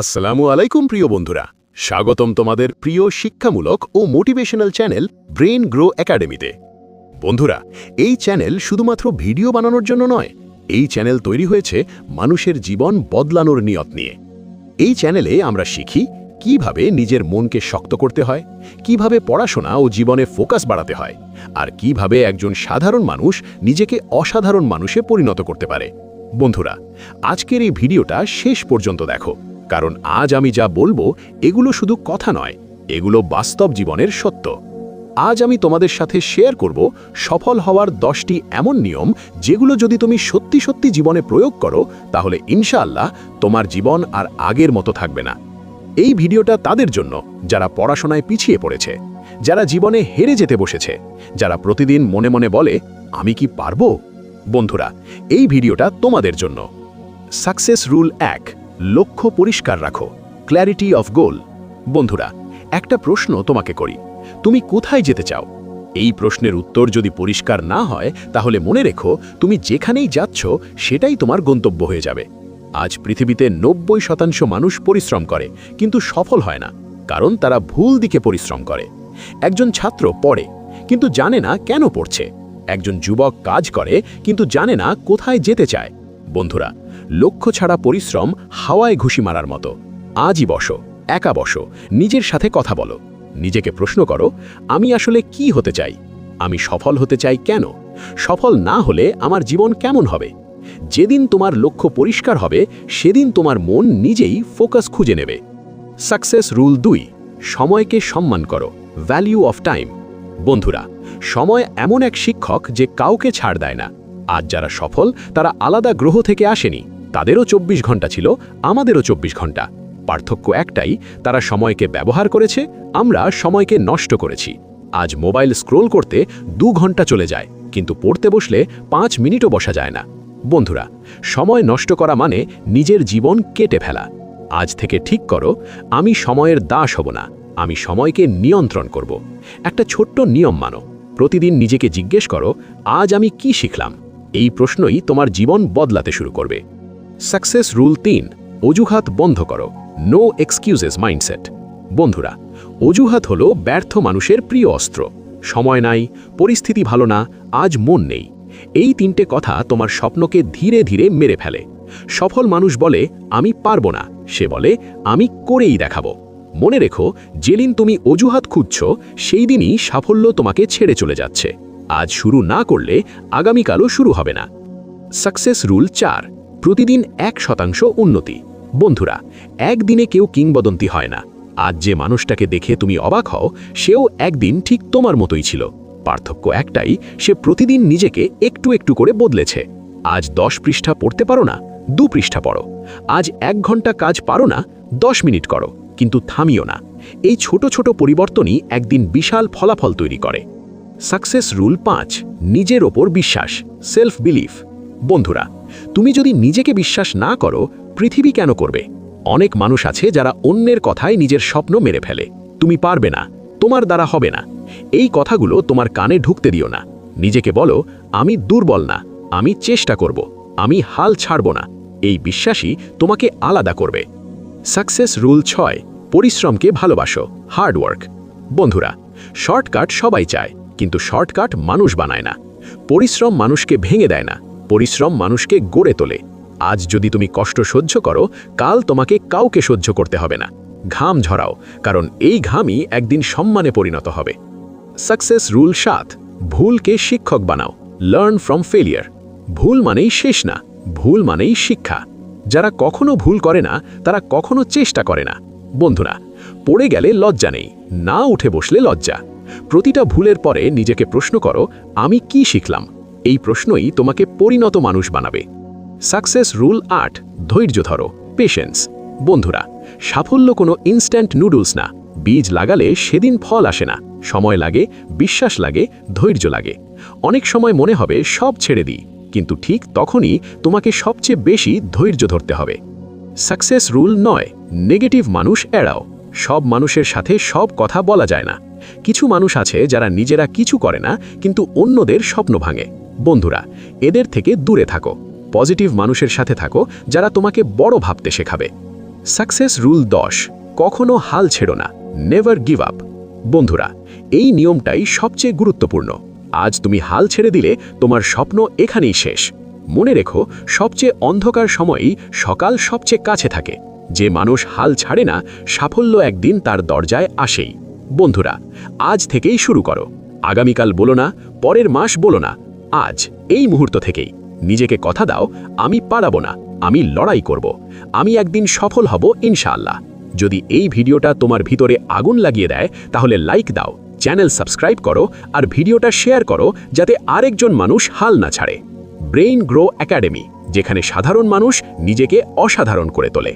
আসসালামু আলাইকুম, প্রিয় বন্ধুরা। স্বাগতম তোমাদের প্রিয় শিক্ষামূলক ও মোটিভেশনাল চ্যানেল ব্রেন গ্রো একাডেমিতে। বন্ধুরা, এই চ্যানেল শুধুমাত্র ভিডিও বানানোর জন্য নয়, এই চ্যানেল তৈরি হয়েছে মানুষের জীবন বদলানোর নিয়ত নিয়ে। এই চ্যানেলে আমরা শিখি কীভাবে নিজের মনকে শক্ত করতে হয়, কীভাবে পড়াশোনা ও জীবনে ফোকাস বাড়াতে হয়, আর কীভাবে একজন সাধারণ মানুষ নিজেকে অসাধারণ মানুষে পরিণত করতে পারে। বন্ধুরা, আজকের এই ভিডিওটা শেষ পর্যন্ত দেখো। কারণ আজ আমি যা বলব, এগুলো শুধু কথা নয়, এগুলো বাস্তব জীবনের সত্য। আজ আমি তোমাদের সাথে শেয়ার করব সফল হওয়ার দশটি এমন নিয়ম, যেগুলো যদি তুমি সত্যি সত্যি জীবনে প্রয়োগ করো, তাহলে ইনশাআল্লাহ তোমার জীবন আর আগের মতো থাকবে না। এই ভিডিওটা তাদের জন্য, যারা পড়াশোনায় পিছিয়ে পড়েছে, যারা জীবনে হেরে যেতে বসেছে, যারা প্রতিদিন মনে মনে বলে, আমি কি পারব? বন্ধুরা, এই ভিডিওটা তোমাদের জন্য। সাকসেস রুল এক লক্ষ্য পরিষ্কার রাখো। ক্ল্যারিটি অফ গোল বন্ধুরা, একটা প্রশ্ন তোমাকে করি। তুমি কোথায় যেতে চাও? এই প্রশ্নের উত্তর যদি পরিষ্কার না হয়, তাহলে মনে রেখো, তুমি যেখানেই যাচ্ছ, সেটাই তোমার গন্তব্য হয়ে যাবে। আজ পৃথিবীতে নব্বই শতাংশ মানুষ পরিশ্রম করে, কিন্তু সফল হয় না, কারণ তারা ভুল দিকে পরিশ্রম করে। একজন ছাত্র পড়ে, কিন্তু জানে না কেন পড়ছে। একজন যুবক কাজ করে, কিন্তু জানে না কোথায় যেতে চায়। বন্ধুরা লক্ষ্য ছাড়া পরিশ্রম হাওয়ায় ঘুষি মারার মতো। আজই বসো, একা বসো, নিজের সাথে কথা বলো। নিজেকে প্রশ্ন করো, আমি আসলে কি হতে চাই? আমি সফল হতে চাই কেন? সফল না হলে আমার জীবন কেমন হবে? যেদিন তোমার লক্ষ্য পরিষ্কার হবে, সেদিন তোমার মন নিজেই ফোকাস খুঁজে নেবে। সাকসেস রুল দুই, সময়কে সম্মান করো, ভ্যালিউ অফ টাইম। বন্ধুরা, সময় এমন এক শিক্ষক যে কাউকে ছাড় দেয় না। আজ যারা সফল, তারা আলাদা গ্রহ থেকে আসেনি। তাদেরও চব্বিশ ঘণ্টা ছিল, আমাদেরও চব্বিশ ঘণ্টা পার্থক্য একটাই, তারা সময়কে ব্যবহার করেছে, আমরা সময়কে নষ্ট করেছি। আজ মোবাইল স্ক্রোল করতে দু ঘণ্টা চলে যায়, কিন্তু পড়তে বসলে পাঁচ মিনিটও বসা যায় না। বন্ধুরা, সময় নষ্ট করা মানে নিজের জীবন কেটে ফেলা। আজ থেকে ঠিক করো, আমি সময়ের দাস হব না, আমি সময়কে নিয়ন্ত্রণ করব। একটা ছোট্ট নিয়ম মানো, প্রতিদিন নিজেকে জিজ্ঞেস করো, আজ আমি কি শিখলাম? এই প্রশ্নই তোমার জীবন বদলাতে শুরু করবে। সাকসেস রুল তিন, অজুহাত বন্ধ করো। নো এক্সকিউজেস মাইন্ডসেট বন্ধুরা, অজুহাত হলো ব্যর্থ মানুষের প্রিয় অস্ত্র। সময় নাই, পরিস্থিতি ভালো না, আজ মন নেই। এই তিনটে কথা তোমার স্বপ্নকে ধীরে ধীরে মেরে ফেলে। সফল মানুষ বলে, আমি পারব না। সে বলে, আমি করেই দেখাবো। মনে রেখো, যেদিন তুমি অজুহাত খুঁজছ, সেই দিনই সাফল্য তোমাকে ছেড়ে চলে যাচ্ছে। আজ শুরু না করলে আগামীকালও শুরু হবে না। সাকসেস রুল চার প্রতিদিন এক শতাংশ উন্নতি। বন্ধুরা, একদিনে কেউ কিংবদন্তি হয় না। আজ যে মানুষটাকে দেখে তুমি অবাক হও, সেও একদিন ঠিক তোমার মতোই ছিল। পার্থক্য একটাই, সে প্রতিদিন নিজেকে একটু একটু করে বদলেছে। আজ দশ পৃষ্ঠা পড়তে পারো না, দু পৃষ্ঠা পড়ো। আজ এক ঘণ্টা কাজ পারো না, দশ মিনিট করো, কিন্তু থামিও না। এই ছোট ছোট পরিবর্তনই একদিন বিশাল ফলাফল তৈরি করে। সাকসেস রুল পাঁচ, নিজের ওপর বিশ্বাস, সেলফ বিলিফ। বন্ধুরা, তুমি যদি নিজেকে বিশ্বাস না করো, পৃথিবী কেন করবে? অনেক মানুষ আছে যারা অন্যের কথায় নিজের স্বপ্ন মেরে ফেলে। তুমি পারবে না, তোমার দ্বারা হবে না। এই কথাগুলো তোমার কানে ঢুকতে দিও না। নিজেকে বলো, আমি দুর্বল না, আমি চেষ্টা করব, আমি হাল ছাড়ব না। এই বিশ্বাসই তোমাকে আলাদা করবে। সাকসেস রুল ছয়, পরিশ্রমকে ভালোবাসো হার্ডওয়ার্ক বন্ধুরা, শর্টকাট সবাই চায়, কিন্তু শর্টকাট মানুষ বানায় না। পরিশ্রম মানুষকে ভেঙে দেয় না। পরিশ্রম মানুষকে গড়ে তোলে। আজ যদি তুমি কষ্ট সহ্য করো, কাল তোমাকে কাউকে সহ্য করতে হবে না। ঘাম ঝরাও, কারণ এই ঘামই একদিন সম্মানে পরিণত হবে। সাকসেস রুল সাত, ভুলকে শিক্ষক বানাও, লার্ন ফ্রম ফেলিয়ার। ভুল মানেই শেষ না, ভুল মানেই শিক্ষা। যারা কখনো ভুল করে না, তারা কখনো চেষ্টা করে না। বন্ধুরা, পড়ে গেলে লজ্জা নেই, না উঠে বসলে লজ্জা। প্রতিটা ভুলের পরে নিজেকে প্রশ্ন করো, আমি কি শিখলাম? এই প্রশ্নই তোমাকে পরিণত মানুষ বানাবে। সাকসেস রুল আট, ধৈর্য ধরো, পেশেন্স। বন্ধুরা, সাফল্য কোনো ইনস্ট্যান্ট নুডলস না। বীজ লাগালে সেদিন ফল আসে না। সময় লাগে, বিশ্বাস লাগে, ধৈর্য লাগে। অনেক সময় মনে হবে, সব ছেড়ে দিই। কিন্তু ঠিক তখনই তোমাকে সবচেয়ে বেশি ধৈর্য ধরতে হবে। সাকসেস রুল নয়, নেগেটিভ মানুষ এড়াও। সব মানুষের সাথে সব কথা বলা যায় না। কিছু মানুষ আছে যারা নিজেরা কিছু করে না, কিন্তু অন্যদের স্বপ্ন ভাঙে। বন্ধুরা, এদের থেকে দূরে থাকো। পজিটিভ মানুষের সাথে থাকো, যারা তোমাকে বড় ভাবতে শেখাবে। সাকসেস রুল দশ, কখনো হাল ছেড়ো না, নেভার গিভ আপ। বন্ধুরা, এই নিয়মটাই সবচেয়ে গুরুত্বপূর্ণ। আজ তুমি হাল ছেড়ে দিলে তোমার স্বপ্ন এখানেই শেষ। মনে রেখো, সবচেয়ে অন্ধকার সময়েই সকাল সবচেয়ে কাছে থাকে। যে মানুষ হাল ছাড়ে না, সাফল্য একদিন তার দরজায় আসেই। বন্ধুরা, আজ থেকেই শুরু করো। আগামীকাল বলো না, পরের মাস বলো না আজ, এই মুহূর্ত থেকেই। নিজেকে কথা দাও, আমি পালাবো না, আমি লড়াই করব, আমি একদিন সফল হব, ইনশাআল্লাহ। যদি এই ভিডিওটা তোমার ভিতরে আগুন লাগিয়ে দেয়, তাহলে লাইক দাও, চ্যানেল সাবস্ক্রাইব করো, আর ভিডিওটা শেয়ার করো, যাতে আরেকজন মানুষ হাল না ছাড়ে। ব্রেইন গ্রো একাডেমি, যেখানে সাধারণ মানুষ নিজেকে অসাধারণ করে তোলে।